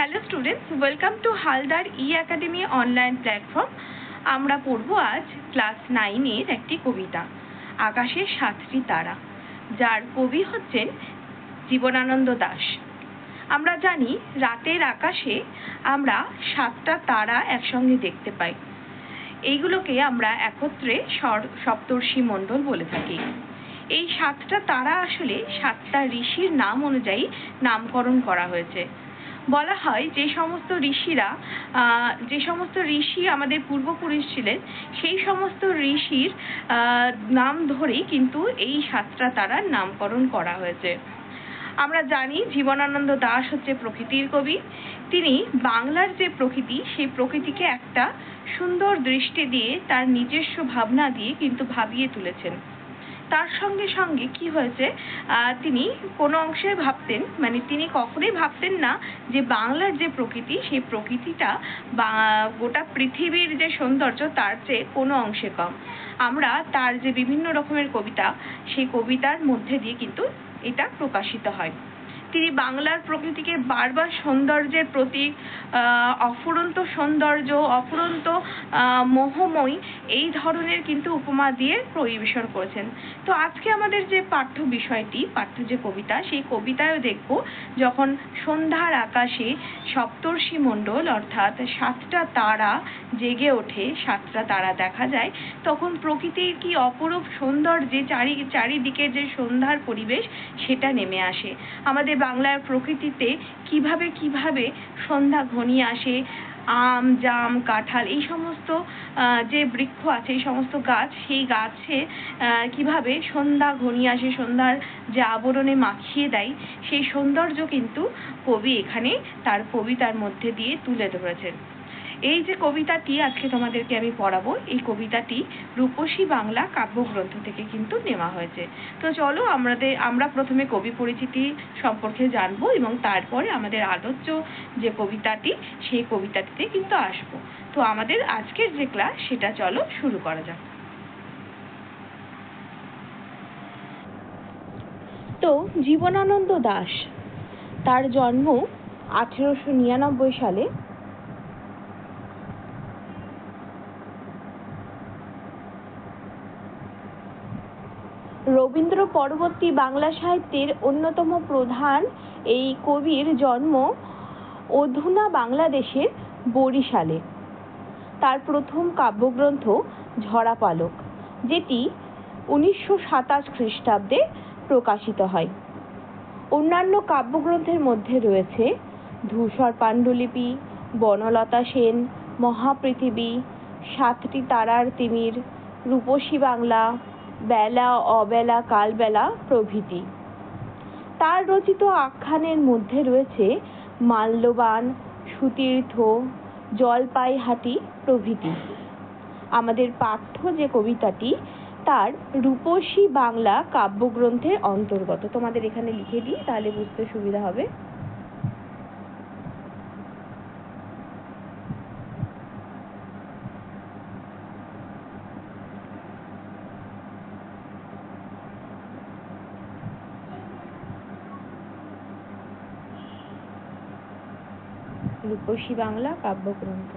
Hello students welcome to Haldar E academy online platform আমরা পড়ব আজ ক্লাস নাইনের একটি কবিতা, আকাশের সাতটি তারা, যার কবি হচ্ছেন জীবনানন্দ দাশ আমরা জানি রাতের আকাশে আমরা সাতটা তারা একসঙ্গে দেখতে পাই। এইগুলোকে আমরা একত্রে সপ্তর্ষি মণ্ডল বলে থাকি। এই সাতটা তারা আসলে সাতটা ঋষির নাম অনুযায়ী নামকরণ করা হয়েছে। বলা হয় যে সমস্ত ঋষিরা যে সমস্ত ঋষি আমাদের পূর্বপুরুষ ছিলেন, সেই সমস্ত ঋষির নাম ধরেই কিন্তু এই সাতটা তারার নামকরণ করা হয়েছে। আমরা জানি জীবনানন্দ দাশ হচ্ছে প্রকৃতির কবি। তিনি বাংলার যে প্রকৃতি, সেই প্রকৃতিকে একটা সুন্দর দৃষ্টি দিয়ে তার নিজস্ব ভাবনা দিয়ে কিন্তু ভাবিয়ে তুলেছেন। তার সঙ্গে সঙ্গে কি হয়েছে তিনি কোনো অংশে ভাবতেন মানে তিনি কখনোই ভাবতেন না যে বাংলার যে প্রকৃতি, সেই প্রকৃতিটা বা গোটা পৃথিবীর যে সৌন্দর্য, তার চেয়ে কোনো অংশে কম। আমরা তার যে বিভিন্ন রকমের কবিতা, সেই কবিতার মধ্যে দিয়ে কিন্তু এটা প্রকাশিত হয়। তিনি বাংলার প্রকৃতিকে বারবার সৌন্দর্যের প্রতীক অফুরন্ত সৌন্দর্য, অফুরন্ত মোহময়ী এই ধরনের কিন্তু উপমা দিয়ে পরিবেশন করেছেন। তো আজকে আমাদের যে পাঠ্য বিষয়টি, পাঠ্য যে কবিতা, সেই কবিতায়ও দেখব যখন সন্ধ্যার আকাশে সপ্তর্ষি মণ্ডল অর্থাৎ সাতটা তারা জেগে ওঠে, সাতটা তারা দেখা যায়, তখন প্রকৃতির কি অপরূপ সৌন্দর্যে চারি, চারিদিকে যে সন্ধ্যার পরিবেশ, সেটা নেমে আসে। আমাদের বাংলার প্রকৃতিতে কীভাবে কীভাবে সন্ধ্যা ঘনিয়ে আসে, আম, জাম, কাঁঠাল, এই সমস্ত যে বৃক্ষ আছে, এই সমস্ত গাছ, সেই গাছে কীভাবে সন্ধ্যা ঘনিয়ে আসে, সন্ধ্যার যে আবরণে মাখিয়ে দেয়, সেই সৌন্দর্য কিন্তু কবি এখানে তার কবিতার মধ্যে দিয়ে তুলে ধরেছেন। এই যে কবিতাটি আজকে তোমাদেরকে আমি পড়াবো, এই কবিতাটি রূপসী বাংলা কাব্যগ্রন্থ থেকে কিন্তু নেওয়া হয়েছে। তো চলো আমাদের, আমরা প্রথমে কবি পরিচিতি সম্পর্কে জানব এবং তারপরে আমাদের আলোচ্য যে কবিতাটি, সেই কবিতাটিতে কিন্তু আসব। তো আমাদের আজকের যে ক্লাস, সেটা চলো শুরু করা যাক। তো জীবনানন্দ দাশ তার জন্ম আঠেরোশো নিরানব্বই সালে পরবর্তী বাংলা সাহিত্যের অন্যতম প্রধান এই কবির জন্ম অধুনা বাংলাদেশের বরিশালে। তার প্রথম কাব্যগ্রন্থ ঝরা পালক যেটি উনিশশো সাতাশ খ্রিস্টাব্দে প্রকাশিত হয়। অন্যান্য কাব্যগ্রন্থের মধ্যে রয়েছে ধূসর পাণ্ডুলিপি, বনলতা সেন, মহাপৃথিবী, সাতটি তারার তিমির, রূপসী বাংলা বেলা, অবেলা, কালবেলা প্রভৃতি। তার রচিত আখ্যানের মধ্যে রয়েছে মাল্যবান সুতীর্থ জলপাইহাটি প্রভৃতি। আমাদের পাঠ্য যে কবিতাটি, তার রূপসী বাংলা কাব্যগ্রন্থের অন্তর্গত। তোমাদের এখানে লিখে দিই, তাহলে বুঝতে সুবিধা হবে। রূপসী বাংলা কাব্যগ্রন্থ।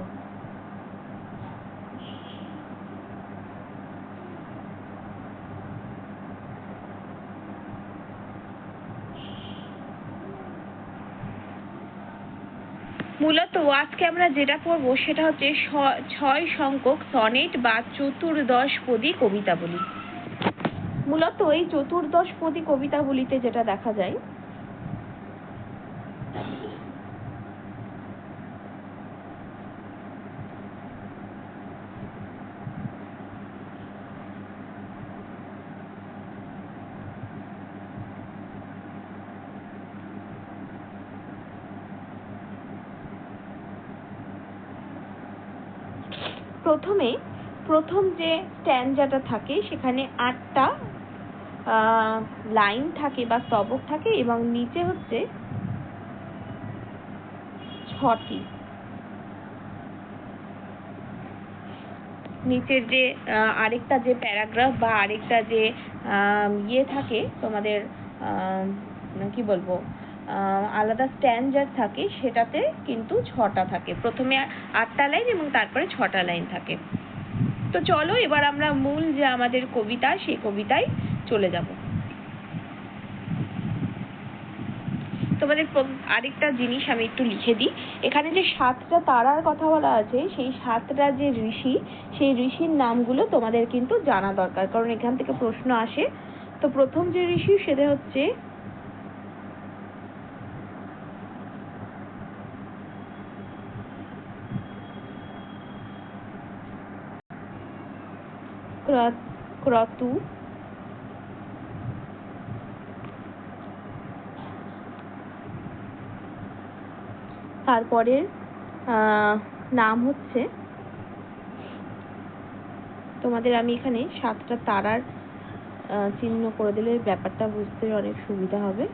মূলত আজকে আমরা যেটা পড়ব সেটা হচ্ছে ছয় সংখ্যক সনেট বা চতুর্দশ পদী কবিতাবলী। মূলত এই চতুর্দশ পদী কবিতাবলীতে যেটা দেখা যায় প্রথমে প্রথম যে স্ট্যান্ডাটা থাকে সেখানে আটটা লাইন থাকে বা স্তবক থাকে এবং নিচে হচ্ছে ছটি। নিচের যে আরেকটা যে প্যারাগ্রাফ বা আরেকটা যে ইয়ে থাকে তোমাদের আহ, কি বলব আলাদা স্ট্যান্ডার থাকে সেটাতে কিন্তু ছটা থাকে। প্রথমে আটটা লাইন এবং তারপরে ছটা লাইন থাকে। তো চলো, এবার আমরা মূল যে আমাদের কবিতা, সেই কবিতায় চলে যাব। তোমাদের আরেকটা জিনিস আমি একটু লিখে দিই। এখানে যে সাতটা তারার কথা বলা আছে, সেই সাতটা যে ঋষি, সেই ঋষির নামগুলো তোমাদের কিন্তু জানা দরকার। কারণ এখান থেকে প্রশ্ন আসে। তো প্রথম যে ঋষি, সেটা হচ্ছে ক্রতু তারপরের নাম হচ্ছে তোমাদের আমি এখানে সাতটা তারার চিহ্ন করে দিলে ব্যাপারটা বুঝতে অনেক সুবিধা হবে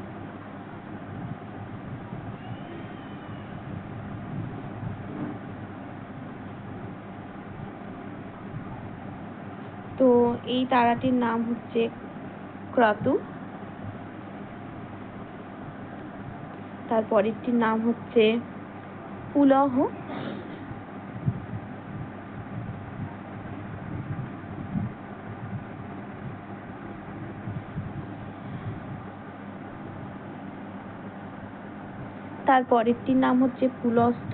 তো এই তারাটির নাম হচ্ছে ক্রাতু। তার পরেরটির নাম হচ্ছে পুলহ। তার পরেরটির নাম হচ্ছে পুলস্ত।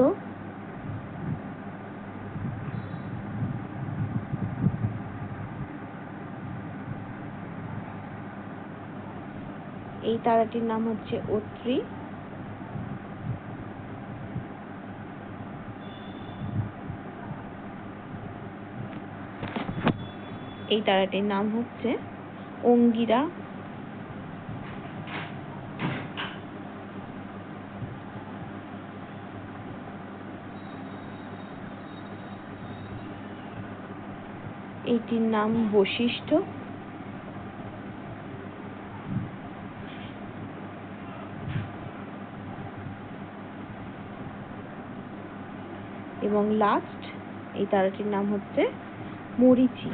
এই তারাটির নাম হচ্ছে অত্রি। এই তারাটির নাম হচ্ছে অঙ্গিরা। এইটির নাম বশিষ্ঠ। এবং লাস্ট এই তারাটির নাম হচ্ছে মরিচি।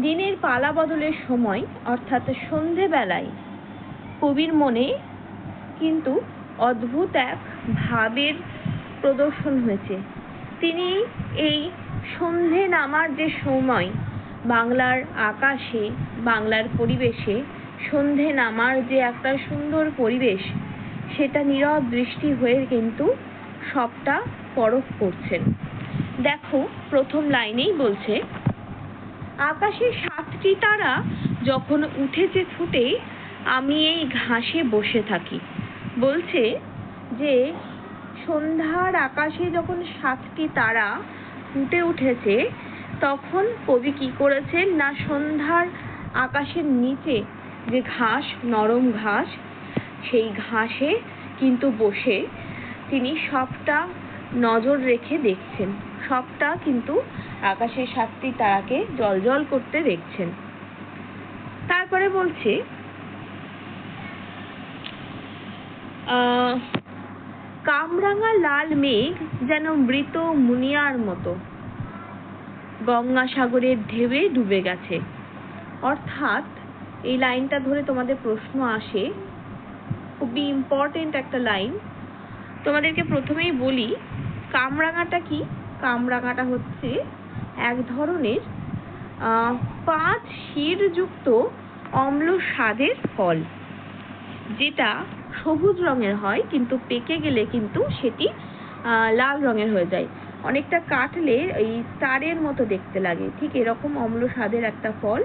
দিনের পালা বদলের সময়, অর্থাৎ সন্ধেবেলায়, কবির মনে কিন্তু অদ্ভুত এক ভাবের প্রদর্শন হয়েছে। তিনি এই সন্ধে নামার যে সময় বাংলার আকাশে, বাংলার পরিবেশে সন্ধে নামার যে একটা সুন্দর পরিবেশ, সেটা নীরব দৃষ্টি হয়ে কিন্তু সবটা পরখ করছেন। দেখো, প্রথম লাইনেই বলছে আকাশে সাতটি তারা যখন উঠেছে ফুটে আমি এই ঘাসে বসে থাকি। বলছে যে, সন্ধ্যার আকাশে যখন সাতটি তারা ফুটে উঠেছে তখন কবি কি করেছেন? না সন্ধ্যার আকাশের নিচে যে ঘাস, নরম ঘাস, সেই ঘাসে কিন্তু বসে তিনি সবটা নজর রেখে দেখছেন। সবটা কিন্তু আকাশের সাতটি তারাকে জলজল করতে দেখছেন। তারপরে বলছে কামরাঙা লাল মেঘ যেন মৃত মুনিয়ার মতো। গঙ্গাসাগরের ঢেউয়ে ডুবে গেছে। অর্থাৎ এই লাইনটা ধরে তোমাদের প্রশ্ন আসে খুবই ইম্পর্টেন্ট একটা লাইন। তোমাদেরকে প্রথমেই বলি, কামরাঙাটা কি? কামরাঙাটা হচ্ছে এক ধরনের পাঁচ শিরযুক্ত অম্ল স্বাদের ফল, যেটা সবুজ রঙের হয়, কিন্তু পেকে গেলে কিন্তু সেটি লাল রঙের হয়ে যায়। অনেকটা কাটলে এই স্টারের মতো দেখতে লাগে। ঠিক এরকম অম্ল স্বাদের একটা ফল।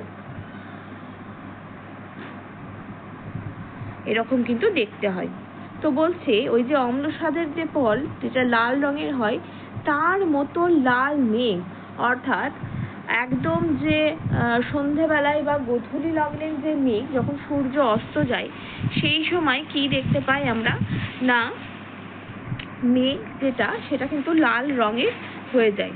এরকম কিন্তু দেখতে হয়। তো বলছে, ওই যে অম্ল স্বাদের যে ফল, যেটা লাল রঙের হয়, তার মতো লাল মেঘ। অর্থাৎ একদম যে সন্ধেবেলায় বা গোধূলি লগ্নের যে মেঘ, যখন সূর্য অস্ত যায়, সেই সময় কি দেখতে পাই আমরা? না মেঘ যেটা, সেটা কিন্তু লাল রঙের হয়ে যায়।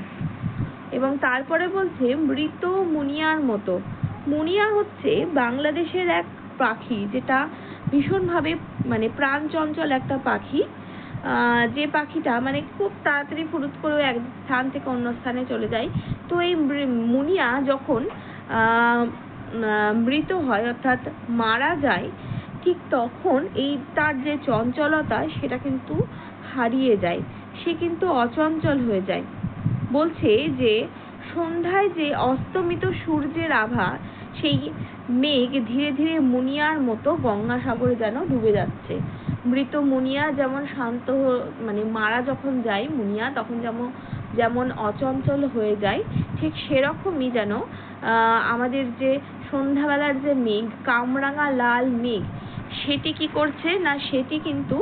এবং তারপরে বলছে মৃত মুনিয়ার মতো। মুনিয়া হচ্ছে বাংলাদেশের এক পাখি, যেটা ভীষণভাবে মানে প্রাণ চঞ্চল একটা পাখি। যে পাখিটা মানে খুব তাড়াতাড়ি ফুরুত করে এক স্থান থেকে অন্য স্থানে চলে যায়। তো এই মুনিয়া যখন মৃত হয়, অর্থাৎ মারা যায়, ঠিক তখন এই তার যে চঞ্চলতা, সেটা কিন্তু হারিয়ে যায়। সে কিন্তু অচঞ্চল হয়ে যায়। বলছে যে, সন্ধ্যায় যে অস্তমিত সূর্যের আভা, সেই মেঘ ধীরে ধীরে মুনিয়ার মতো গঙ্গাসাগরে যেন ডুবে যাচ্ছে। মৃত মুনিয়া যেমন শান্ত মানে মারা যখন যায়, মুনিয়া তখন যেমন যেমন অচঞ্চল হয়ে যায়, ঠিক সেরকমই যেন আমাদের যে সন্ধ্যাবেলার যে মেঘ, কামরাঙা লাল মেঘ, সেটি কি করছে না সেটি কিন্তু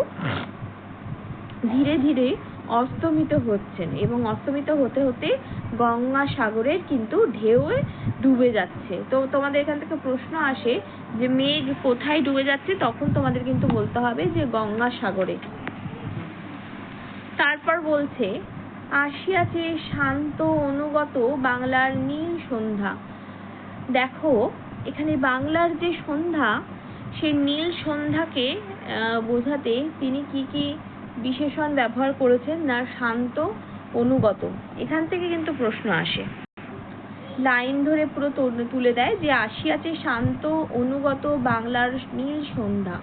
ধীরে ধীরে অস্তমিত হচ্ছেন এবং অস্তমিত হতে হতে গঙ্গা সাগরের কিন্তু ঢেউয়ে ডুবে যাচ্ছে। তো তোমাদের এখান থেকে প্রশ্ন আসে যে মেঘ কোথায় ডুবে যাচ্ছে, তখন তোমাদের কিন্তু বলতে হবে যে গঙ্গা সাগরে। তারপর বলছে, আসিয়াছে শান্ত অনুগত বাংলার নীল সন্ধ্যা। দেখো, এখানে বাংলার যে সন্ধ্যা সেই নীল সন্ধ্যাকে বোঝাতে তিনি কি কি বিশেষণ ব্যবহার করেছেন না শান্ত অনুগত। এখান থেকে কিন্তু প্রশ্ন আসে। লাইন ধরে পুরো তুল- দেয় যে আসিয়াছে শান্ত অনুগত বাংলার নীল সন্ধ্যা।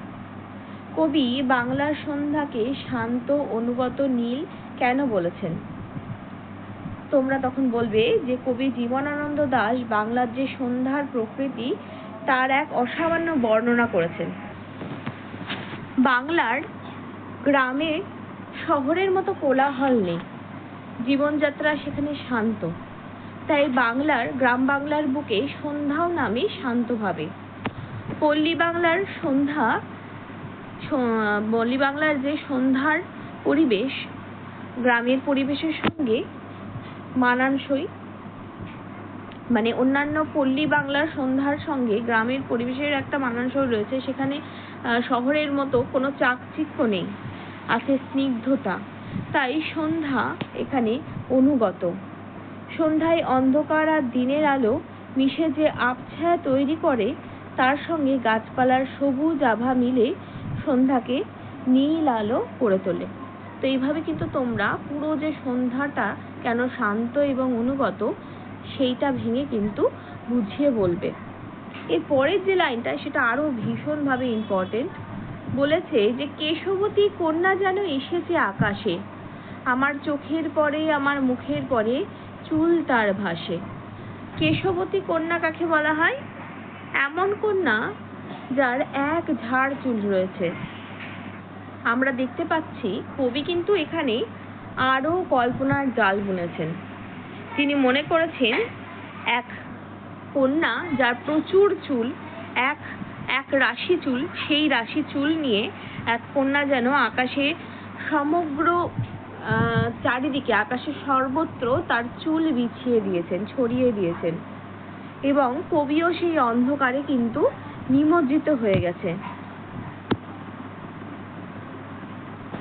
কবি বাংলার সন্ধ্যাকে শান্ত অনুগত নীল কেন বলেছেন? তোমরা তখন বলবে যে কবি জীবনানন্দ দাশ বাংলার যে সন্ধ্যার প্রকৃতি, তার এক অসামান্য বর্ণনা করেছেন। বাংলার গ্রামে শহরের মতো কোলাহল নেই। জীবনযাত্রা সেখানে শান্ত। তাই বাংলার, গ্রাম বাংলার বুকে সন্ধ্যাও নামে শান্তভাবে। পল্লী বাংলার সন্ধ্যা পল্লী বাংলার যে সন্ধ্যার পরিবেশ, গ্রামের পরিবেশের সঙ্গে মানানসই। মানে অন্যান্য পল্লী বাংলার সন্ধ্যার সঙ্গে গ্রামের পরিবেশের একটা মানানসই রয়েছে। সেখানে শহরের মতো কোনো চাকচিক্য নেই। আছে স্নিগ্ধতা। তাই সন্ধ্যা এখানে অনুগত। সন্ধ্যায় অন্ধকার আর দিনের আলো মিশে যে আবছায়া তৈরি করে, তার সঙ্গে গাছপালার সবুজ আভা মিলে সন্ধ্যাকে নীল আলো করে তোলে। তো এইভাবে কিন্তু তোমরা পুরো যে সন্ধ্যাটা কেন শান্ত এবং অনুগত, সেইটা ভেঙে কিন্তু বুঝিয়ে বলবে। এর পরের যে লাইনটা, সেটা আরও ভীষণভাবে ইম্পর্টেন্ট বলেছে যে কেশবতী কন্যা যেন এসেছে আকাশে। আমার চোখের পরে, আমার মুখের পরে চুল তার ভাসে। কেশবতী কন্যা কাকে বলা হয়? এমন কন্যা যার এক ঝাড় চুল রয়েছে। আমরা দেখতে পাচ্ছি, কবি কিন্তু এখানে আরও কল্পনার জাল বুনেছেন। তিনি মনে করেছেন, এক কন্যা যার প্রচুর চুল, এক এক রাশি চুল, সেই রাশি চুল নিয়ে এক কন্যা যেন আকাশে সমগ্র চারিদিকে আকাশে সর্বত্র তার চুল বিছিয়ে দিয়েছেন, ছড়িয়ে দিয়েছেন। এবং কবিও সেই অন্ধকারে কিন্তু নিমজ্জিত হয়ে গেছে।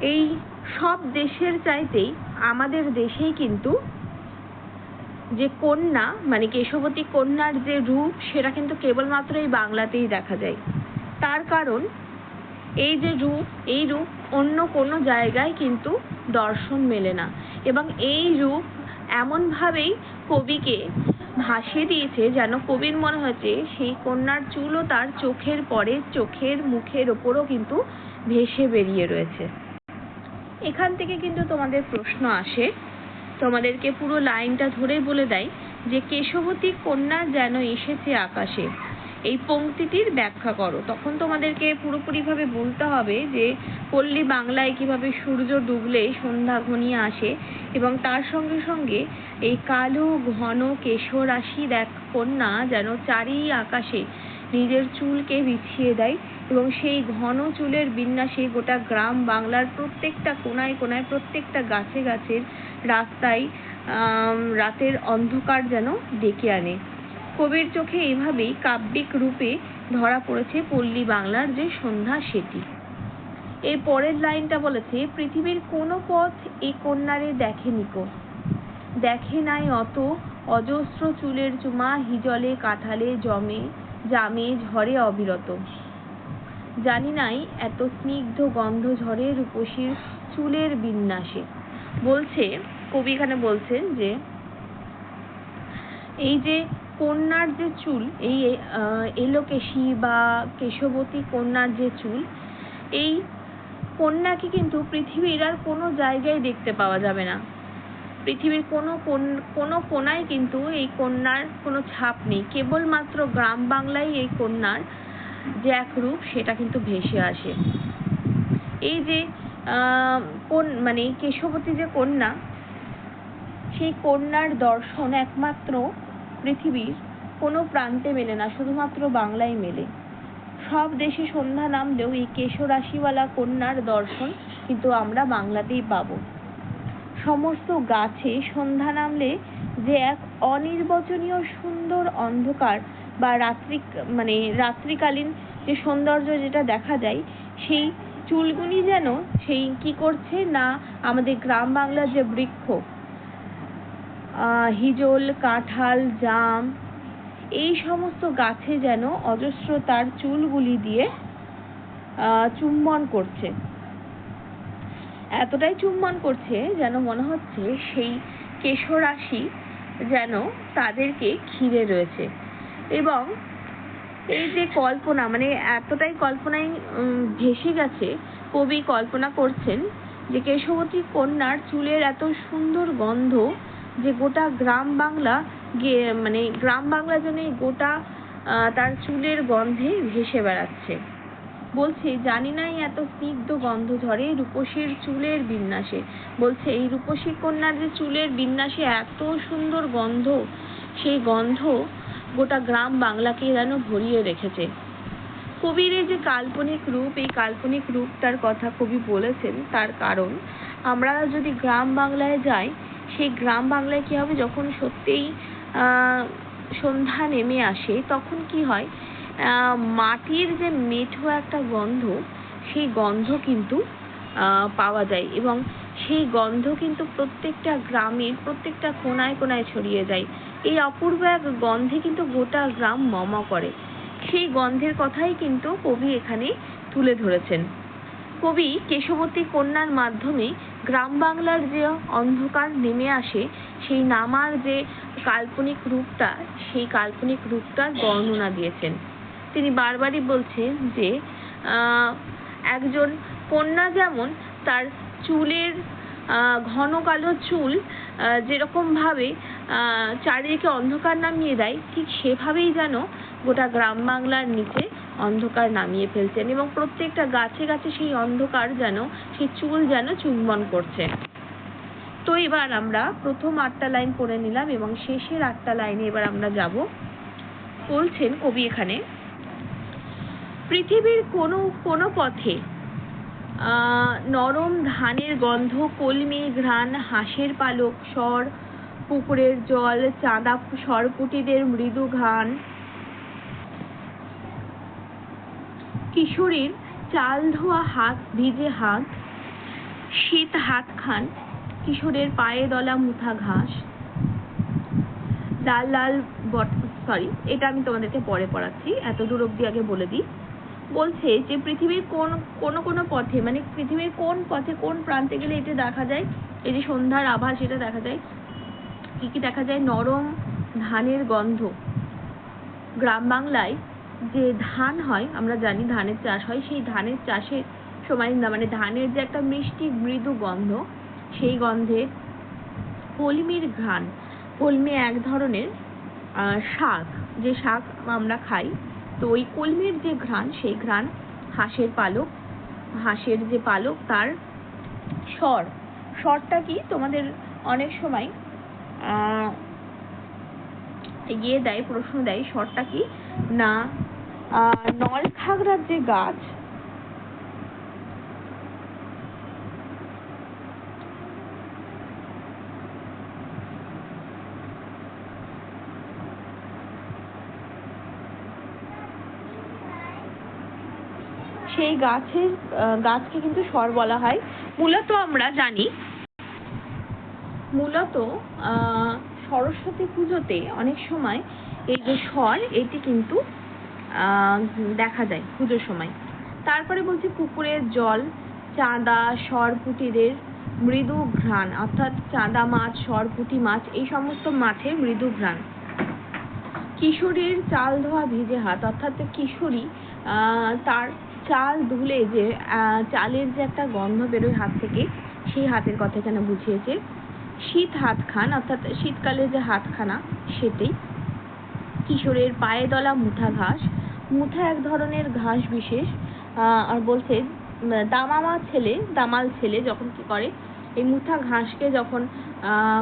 এই সব দেশের চাইতেই আমাদের দেশেই কিন্তু যে কন্যা মানে কেশবতী কন্যার যে রূপ, সেটা কিন্তু কেবলমাত্র এই বাংলাতেই দেখা যায়। তার কারণ, এই যে রূপ, এই রূপ অন্য কোনো জায়গায় কিন্তু দর্শন মেলে না। এবং এই রূপ এমনভাবেই কবিকে ভাসিয়ে দিয়েছে যেন কবির মনে হয়েছে সেই কন্যার চুলও তার চোখের পরে, চোখের মুখের ওপরও কিন্তু ভেসে বেরিয়ে রয়েছে। এখান থেকে কিন্তু তোমাদের প্রশ্ন আসে তোমাদেরকে পুরো লাইনটা ধরে বলে দেয় যে কেশবতী কন্যা যেন এসেছে আকাশে। এই পংক্তিটির ব্যাখ্যা করো। তখন তোমাদেরকে পুরোপুরিভাবে বলতে হবে যে পল্লী বাংলায় কীভাবে সূর্য ডুবলে সন্ধ্যা ঘনিয়ে আসে এবং তার সঙ্গে সঙ্গে এই কালো ঘন কেশরাশির এক কন্যা যেন চারি আকাশে নিজের চুলকে বিছিয়ে দেয় এবং সেই ঘন চুলের বিন্যাসে গোটা গ্রাম বাংলার প্রত্যেকটা কোনায় কোনায় প্রত্যেকটা গাছে গাছের রাস্তায় রাতের অন্ধকার যেন ডেকে আনে। কবির চোখে এভাবেই কাব্যিক রূপে ধরা পড়েছে পল্লী বাংলার যে সন্ধ্যা সেটি। এর পরের লাইনটা বলেছে, পৃথিবীর কোনো পথ এ কন্যারে দেখেনি কো দেখে নাই অত অজস্র চুলের চুমা, হিজলে কাঠালে জমে, জামে ঝরে অবিরত। জানি নাই এত স্নিগ্ধ গন্ধ ঝরে রূপসীর চুলের বিন্যাসে। বলছে, কবি এখানে বলছেন যে, এই যে কন্যার যে চুল, এই এলোকেশী বা কেশবতী কন্যার যে চুল, এই কন্যাকে কিন্তু পৃথিবীর আর কোনো জায়গায় দেখতে পাওয়া যাবে না। পৃথিবীর কোনো কোন- কোনো কোনায় কিন্তু এই কন্যার কোনো ছাপ নেই। কেবলমাত্র গ্রাম বাংলায় এই কন্যার যে এক রূপ, সেটা কিন্তু ভেসে আসে। এই যে কোন মানে কেশবতী যে কন্যা, সেই কন্যার দর্শন একমাত্র পৃথিবীর কোনো প্রান্তে মেলে না, শুধুমাত্র বাংলায় মেলে। সব দেশে সন্ধ্যা নামলেও এই কেশরাশিওয়ালা কন্যার দর্শন কিন্তু আমরা বাংলাতেই পাবো। সমস্ত গাছে সন্ধ্যা নামলে যে এক অনির্বচনীয় সুন্দর অন্ধকার বা রাত্রি মানে রাত্রিকালীন যে সৌন্দর্য যেটা দেখা যায়, সেই চুলগুনি যেন সেই কি করছে না আমাদের গ্রাম বাংলার যে বৃক্ষ। হিজল, কাঁঠাল, জাম, এই সমস্ত গাছে যেন অজস্র তার চুলগুলি দিয়ে, আহ, চুম্বন করছে। এতটাই চুম্বন করছে যেন মনে হচ্ছে সেই কেশরাশি যেন তাদেরকে ঘিরে রয়েছে। এবং এই যে কল্পনা মানে এতটাই কল্পনায় ভেসে গেছে, কবি কল্পনা করছেন যে কেশবতী কন্যার চুলের এত সুন্দর গন্ধ যে গোটা গ্রাম বাংলা মানে গ্রাম বাংলা যেন গোটা তার চুলের গন্ধে ভেসে বেড়াচ্ছে। বলছে, জানি না এই এত স্নিগ্ধ গন্ধ ঝরে রূপসীর চুলের বিন্যাসে। বলছে, এই রূপসী কন্যার যে চুলের বিন্যাসে এত সুন্দর গন্ধ, সেই গন্ধ গোটা গ্রাম বাংলাকে যেন ভরিয়ে রেখেছে। কবির এই যে কাল্পনিক রূপ, এই কাল্পনিক রূপটার কথা কবি বলেছেন, তার কারণ আমরা যদি গ্রাম বাংলায় যাই, সেই গ্রাম বাংলায় কি হবে? যখন সত্যিই, আহ, সন্ধ্যা নেমে আসে, তখন কি হয়? আহ, মাটির যে মেঠো একটা গন্ধ, সেই গন্ধ কিন্তু, আহ, পাওয়া যায় এবং সেই গন্ধ কিন্তু প্রত্যেকটা গ্রামের প্রত্যেকটা কোনায় কোনায় ছড়িয়ে যায়। এই অপূর্ব এক গন্ধে কিন্তু গোটা গ্রাম মম করে। সেই গন্ধের কথাই কিন্তু কবি এখানে তুলে ধরেছেন। কবি কেশবতী কন্যার মাধ্যমে গ্রাম বাংলার যে অন্ধকার নেমে আসে সেই নামার যে কাল্পনিক রূপটা সেই কাল্পনিক রূপটার বর্ণনা দিয়েছেন। তিনি বারবারই বলছেন যে একজন কন্যা যেমন তার চুলের ঘন কালো চুল আহ, যেরকম ভাবে আহ, চারিদিকে অন্ধকার নামিয়ে দেয়। ঠিক সেভাবেই যেন গোটা গ্রাম বাংলার নিচে অন্ধকার নামিয়ে ফেলছেন এবং প্রত্যেকটা গাছে গাছে সেই অন্ধকার যেন, সেই চুল যেন চুম্বন করছে। তো এবার আমরা প্রথম আটটা লাইন পড়ে নিলাম এবং শেষের আটটা লাইনে এবার আমরা যাব। বলছেন কবি এখানে, পৃথিবীর কোনো কোনো পথে, আহ, নরম ধানের গন্ধ, কলমি, ঘ্রাণ, হাঁসের পালক স্বর পুকুরের জল, চাঁদা, সরপুটিদের মৃদু ঘ্রাণ। কিশোরীর চাল ধোয়া হাত, ভিজে হাত, শীত হাত খান, কিশোরের পায়ে দলা মুথা ঘাস। লাল লাল বট সরি এটা আমি তোমাদেরকে পরে পড়াচ্ছি, এত দূর অব্দি আগে বলে দিই। বলছে যে পৃথিবীর কোন কোন কোন পথে মানে পৃথিবীর কোন পথে, কোন প্রান্তে গেলে এটা দেখা যায়, এই যে সন্ধ্যার আভাস, এটা দেখা যায় কি কি দেখা যায়? নরম ধানের গন্ধ। গ্রাম বাংলায় যে ধান হয়, আমরা জানি ধানের চাষ হয়, সেই ধানের চাষের সময় মানে ধানের যে একটা মিষ্টি মৃদু গন্ধ, সেই গন্ধে কলমির ঘ্রাণ। কলমি এক ধরনের শাক। যে শাক আমরা খাই, তো ওই কলমির যে ঘ্রাণ, সেই ঘ্রাণ হাঁসের পালক, হাঁসের যে পালক, তার স্বর। স্বরটা কি? তোমাদের অনেক সময় ইয়ে দেয় প্রশ্ন দেয় স্বরটা কি? না আহ, নলখাগড়ার যে গাছ সেই গাছের গাছকে কিন্তু স্বর বলা হয়। মূলত আমরা জানি মূলত সরস্বতী পুজোতে অনেক সময় এই যে স্বর এটি কিন্তু দেখা যায় পুজোর সময়। তারপরে বলছি পুকুরের জল, চাঁদা, সরপুটিদের মৃদু ঘ্রাণ, অর্থাৎ চাঁদা মাছ, সরপুটি মাছ, এই সমস্ত মাছের মৃদু ঘ্রাণ। কিশোরীর চাল ধোয়া ভিজে হাত, অর্থাৎ কিশোরী তার চাল ধুলে যে চালের যে একটা গন্ধ বেরোয় হাত থেকে, সেই হাতের কথা এখানে বুঝিয়েছে। শীত হাত খান অর্থাৎ শীতকালে যে হাতখানা সেটাই কিশোরের পায়ে দলা মুঠা ঘাস মুঠা এক ধরনের ঘাস বিশেষ আর বলছে দামামা ছেলে, দামাল ছেলে যখন কি করে, এই মুঠা ঘাসকে যখন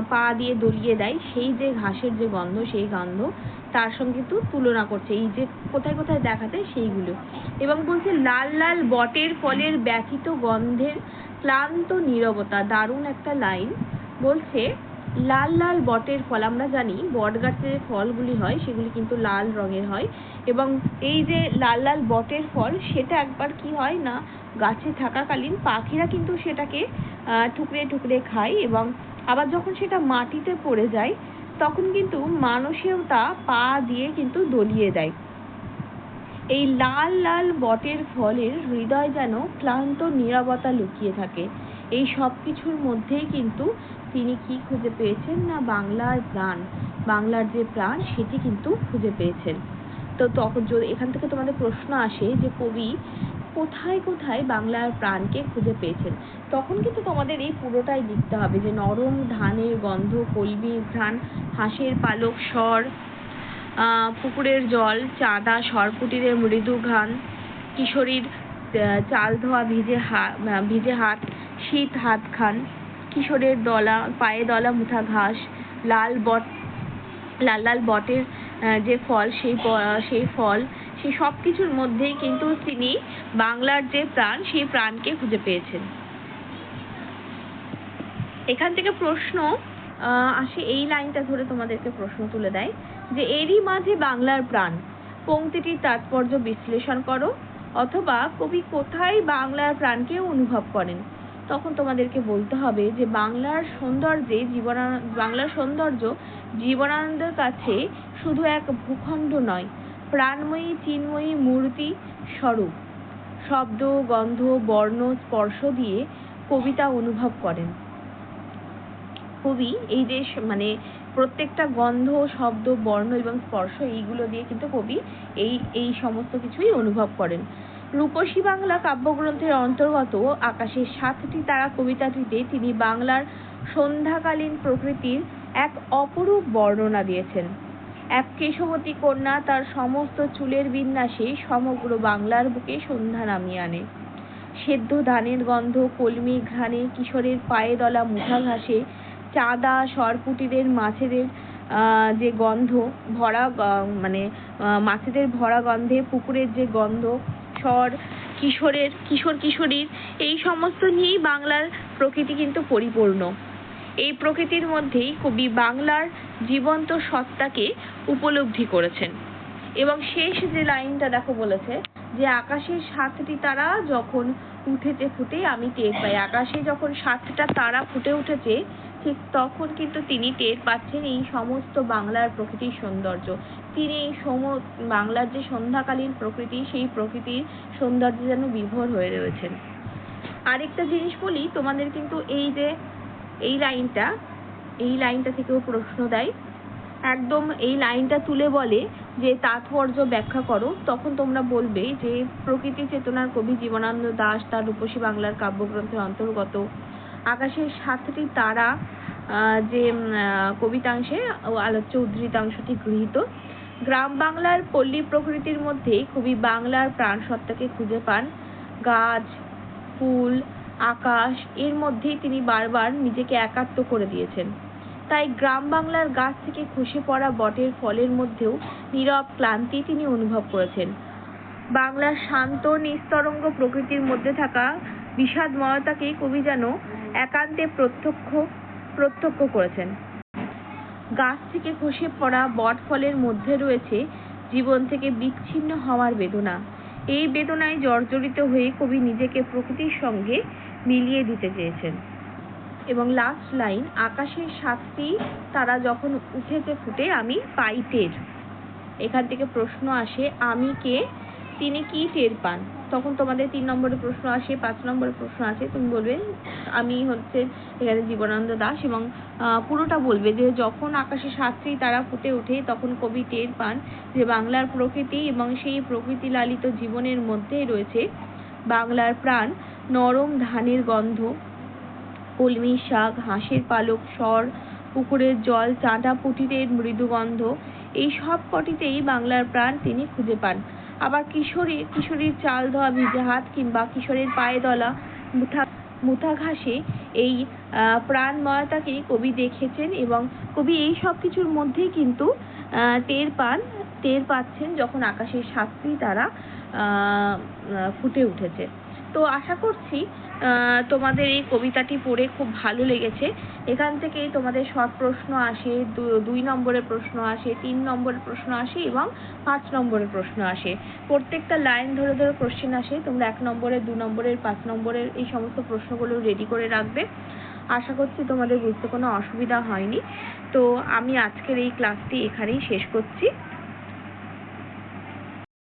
পা দিয়ে দলিয়ে দেয়, সেই যে ঘাসের যে গন্ধ, সেই গন্ধ তার সঙ্গে কিন্তু তুলনা করছে। এই যে কোথায় কোথায় দেখাতে, সেইগুলো। এবং বলছে, লাল লাল বটের ফলের ব্যথিত গন্ধের ক্লান্ত নীরবতা, দারুণ একটা লাইন। বলছে লাল লাল বটের ফল আমরা জানি বট গাছের যে ফলগুলি হয় সেগুলি কিন্তু লাল রঙের হয় এবং এই যে লাল লাল বটের ফল সেটা একবার কি হয় না গাছে থাকাকালীন পাখিরা কিন্তু সেটাকে আহ, টুকরে টুকরে খায় এবং আবার যখন সেটা মাটিতে পড়ে যায় তখন কিন্তু মানুষেও তা পা দিয়ে কিন্তু দলিয়ে দেয়। এই লাল লাল বটের ফলের হৃদয় যেন ক্লান্ত নীরবতা লুকিয়ে থাকে। এই সব কিছুর মধ্যেই কিন্তু তিনি কি খুঁজে পেয়েছেন না বাংলার প্রাণ? বাংলার যে প্রাণ, সেটি কিন্তু খুঁজে পেয়েছেন। তো তখন এখান থেকে তোমাদের প্রশ্ন আসে যে কবি কোথায় কোথায় বাংলার প্রাণকে খুঁজে পেয়েছেন? তখন কিন্তু তোমাদের এই পুরোটাই লিখতে হবে যে নরম ধানের গন্ধ কলবির ঘ্রাণ, হাঁসের পালক স্বর পুকুরের জল, চাঁদা সরপুটিদের মৃদু ঘ্রাণ, কিশোরীর চাল ধোয়া ভিজে হা ভিজে হাত শীত হাত খান। কিশোরের দলা, পায়ে দলা মুঠা ঘাস, লাল বট, লাল লাল বটের যে ফল, সেই সেই ফল সেই সব কিছুর মধ্যেই কিন্তু তিনি বাংলার যে প্রাণ, সেই প্রাণকে খুঁজে পেয়েছেন। এখান থেকে প্রশ্ন আসে এই লাইনটা ধরে তোমাদেরকে প্রশ্ন তুলে দেয়, যে এরই মাঝে বাংলার প্রাণ পংক্তিটির তাৎপর্য বিশ্লেষণ করো, অথবা কবি কোথায় বাংলার প্রাণকে অনুভব করেন? তখন তোমাদেরকে বলতে হবে যে বাংলার সৌন্দর্যে জীবনা, বাংলার সৌন্দর্য জীবনানন্দের কাছে শুধু এক ভূখণ্ড নয়, প্রাণময়ী, চিন্ময়ী মূর্তি স্বরূপ। শব্দ, গন্ধ, বর্ণ, স্পর্শ দিয়ে কবিতা অনুভব করেন। কবি এই যে মানে প্রত্যেকটা গন্ধ, শব্দ, বর্ণ এবং স্পর্শ এইগুলো দিয়ে কিন্তু কবি এই এই সমস্ত কিছুই অনুভব করেন। রূপসী বাংলা কাব্যগ্রন্থের অন্তর্গত আকাশের সাতটি তারা কবিতাটিতে তিনি বাংলার সন্ধ্যাকালীন প্রকৃতির এক অপরূপ বর্ণনা দিয়েছেন। এক কেশবতী কন্যা তার সমস্ত চুলের বিন্যাসে সমগ্র বাংলার বুকে সন্ধ্যা নামিয়ে আনে। সেদ্ধ ধানের গন্ধ, কলমি ঘ্রাণে কিশোরের পায়ে দলা মুঠা ঘাসে, চাঁদা সরপুটিদের মাছেদের যে গন্ধ, ভরা মানে মাছেদের ভরা গন্ধে পুকুরের যে গন্ধ স্বর কিশোরের, কিশোর কিশোরীর, এই সমস্ত নিয়েই বাংলার প্রকৃতি কিন্তু পরিপূর্ণ। এই প্রকৃতির মধ্যেই কবি বাংলার জীবন্ত সত্তাকে উপলব্ধি করেছেন। এবং শেষ যে লাইনটা দেখো বলেছে যে, আকাশের সাতটি তারা যখন উঠেছে ফুটে আমি টের পাই। আকাশে যখন সাতটা তারা ফুটে উঠেছে ঠিক তখন কিন্তু তিনি টের পাচ্ছেন এই সমস্ত বাংলার প্রকৃতির সৌন্দর্য। তিনি এই সম, বাংলার যে সন্ধ্যাকালীন প্রকৃতি, সেই প্রকৃতির সৌন্দর্যে যেন বিভোর হয়ে রয়েছেন। আরেকটা জিনিস বলি, তোমাদের কিন্তু এই যে, এই লাইনটা এই লাইনটা থেকেও প্রশ্ন দেয়। একদম এই লাইনটা তুলে বলে যে, তাৎপর্য ব্যাখ্যা করো, তখন তোমরা বলবে যে, প্রকৃতি চেতনার কবি জীবনানন্দ দাশ তার রূপসী বাংলার কাব্যগ্রন্থের অন্তর্গত আকাশের সাতটি তারা যে কবিতাংশে ও আলোচ্য উদ্ধৃতাংশটি গৃহীত। গ্রাম বাংলার পল্লী প্রকৃতির মধ্যে কবি বাংলার প্রাণ সত্তাকে খুঁজে পান। গাছ, ফুল, আকাশ, এর মধ্যেই তিনি বারবার নিজেকে একাত্ম করে দিয়েছেন। তাই গ্রাম বাংলার গাছ থেকে খসে পড়া বটের ফলের মধ্যেও নীরব ক্লান্তি তিনি অনুভব করেছেন। বাংলার শান্ত, নিস্তরঙ্গ প্রকৃতির মধ্যে থাকা বিষাদময়তাকে কবি যেন একান্তে প্রত্যক্ষ প্রত্যক্ষ করেছেন। গাছ থেকে খসে পড়া বট ফলের মধ্যে রয়েছে জীবন থেকে বিচ্ছিন্ন হওয়ার বেদনা। এই বেদনায় জর্জরিত হয়ে কবি নিজেকে প্রকৃতির সঙ্গে মিলিয়ে দিতে চেয়েছেন। এবং লাস্ট লাইন আকাশের সাতটি তারা যখন উঠেছে ফুটে আমি পাই টের এখান থেকে প্রশ্ন আসে, আমি কে? তিনি কি টের পান? তখন তোমাদের তিন নম্বরের প্রশ্ন আসে, পাঁচ নম্বরের প্রশ্ন আসে। তুমি বলবে, আমি হচ্ছে এখানে জীবনানন্দ দাস এবং পুরোটা বলবে যে যখন আকাশে সাতটি তারা ফুটে ওঠে, তখন কবি টের পান যে বাংলার প্রকৃতি এবং সেই প্রকৃতি লালিত জীবনের মধ্যেই রয়েছে। বাংলার প্রাণ, নরম ধানের গন্ধ, কলমি শাক, হাঁসের পালক স্বর পুকুরের জল পুটিরের মৃদু গন্ধ এই সব কটিতেই বাংলার প্রাণ তিনি খুঁজে পান। আবার কিশোরী কিশোরীর চাল ধোয়া ভিজে হাত কিংবা কিশোরের পায়ে দলা মুঠা মুথা ঘাসে এই আহ, প্রাণময়তাকেই কবি দেখেছেন এবং কবি এই সব কিছুর মধ্যেই কিন্তু টের পান টের পাচ্ছেন যখন আকাশের সাতটি তারা ফুটে উঠেছে। তো আশা করছি তোমাদের এই কবিতাটি পড়ে খুব ভালো লেগেছে। এখান থেকেই তোমাদের শর্ট প্রশ্ন আসে দুই নম্বরের প্রশ্ন আসে, তিন নম্বরের প্রশ্ন আসে এবং পাঁচ নম্বরের প্রশ্ন আসে। প্রত্যেকটা লাইন ধরে ধরে কোশ্চেন আসে, তোমরা এক নম্বরের দু নম্বরের, পাঁচ নম্বরের এই সমস্ত প্রশ্নগুলো রেডি করে রাখবে। আশা করছি তোমাদের বুঝতে কোনো অসুবিধা হয়নি। তো আমি আজকের এই ক্লাসটি এখানেই শেষ করছি।